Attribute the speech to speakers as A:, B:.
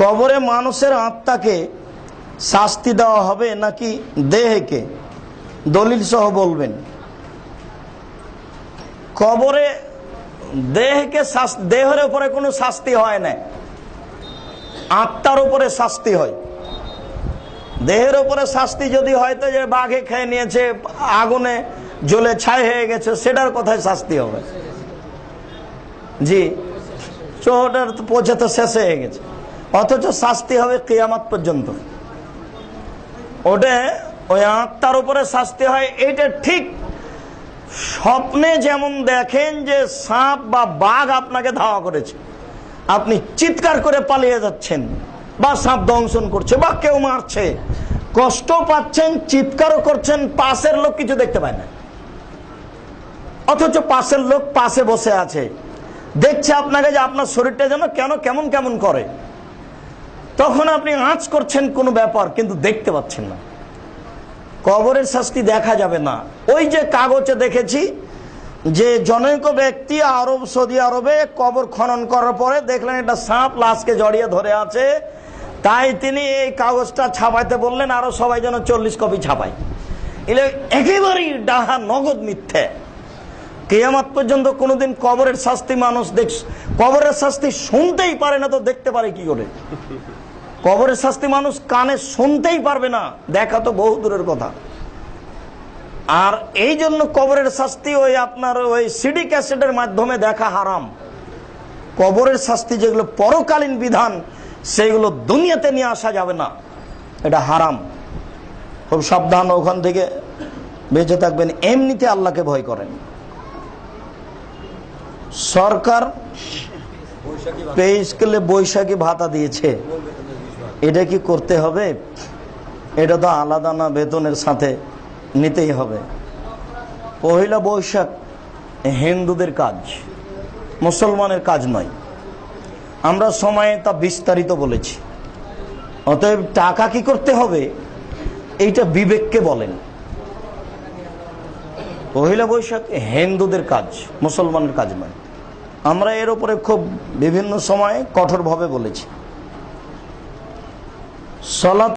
A: কবরে মানুষের আত্মাকে শাস্তি দেওয়া হবে নাকি দেহকে? দলিল সহ বলবেন। কবরে দেহকে দেহের উপরে কোনো শাস্তি হয় না। আত্মার উপরে শাস্তি হয়। দেহের উপরে শাস্তি যদি হয়তো যে বাঘে খেয়ে নিয়েছে, আগুনে জ্বলে ছাই হয়ে গেছে, সেটার কথায় শাস্তি হবে। জি চোহটার তো পৌঁছে তো শেষ হয়ে গেছে। অথচ শাস্তি হবে কেয়ামাত পর্যন্ত। ওটা ওই আত্মার উপরে শাস্তি হয় এটা ঠিক। স্বপ্নে যেমন দেখেন যে সাপ বা বাঘ আপনাকে ধাওয়া করেছে। আপনি চিৎকার করে পালিয়ে যাচ্ছেন বা সাপ দংশন করছে বা কেউ মারছে। কষ্ট পাচ্ছেন, চিৎকারও করছেন, পাশের লোক কিছু দেখতে পায় না। অথচ পাশের লোক পাশে বসে আছে। দেখছে আপনাকে যে আপনার শরীরটা যেন কেন কেমন কেমন করে। তখন আপনি আঁচ করছেন কোনো ব্যাপার, কিন্তু দেখতে পাচ্ছেন না। কবরের শাস্তি দেখা যাবে না। ওই যে কাগজে দেখেছি যে জনৈক ব্যক্তি আরব, সৌদি আরবে কবর খনন করার পরে দেখলেন একটা সাপ লাশকে জড়িয়ে ধরে আছে। তাই তিনি এই কাগজটা ছাপাইতে বললেন, আরও সবাই যেন চল্লিশ কপি ছাপাই এলে একেবারেই ডাহা নগদ মিথ্যে। কেয়ামাত পর্যন্ত কোনোদিন কবরের শাস্তি মানুষ দেখ, কবরের শাস্তি শুনতেই পারে না, তো দেখতে পারে কি করে? কবরের শাস্তি মানুষ কানে শুনতেই পারবে না। দেখা তো বহু দূরের কথা। আর এই জন্য কবরের শাস্তি ওই আপনার ওই সিডি ক্যাসেটের মাধ্যমে দেখা হারাম। কবরের শাস্তি যেগুলো পরকালীন বিধান সেগুলো দুনিয়াতে নিয়ে আসা যাবে না। এটা হারাম। খুব সাবধান ওখান থেকে। বেঁচে থাকবেন। এমনিতে আল্লাহকে ভয় করেন। সরকার পে স্কেলে বৈশাখী ভাতা দিয়েছে। এটা কি করতে হবে? এটা তো আলাদা না, বেতনের সাথে নিতেই হবে। পহিলা বৈশাখ হিন্দুদের কাজ, মুসলমানের কাজ নয়। আমরা সময়ে তা বিস্তারিত বলেছি। অতএব টাকা কি করতে হবে? এইটা বিবেককে বলেন। পহিলা বৈশাখ হিন্দুদের কাজ, মুসলমানের কাজ নয়। আমরা এর উপরে খুব বিভিন্ন সময়ে কঠোরভাবে বলেছি। সলাৎ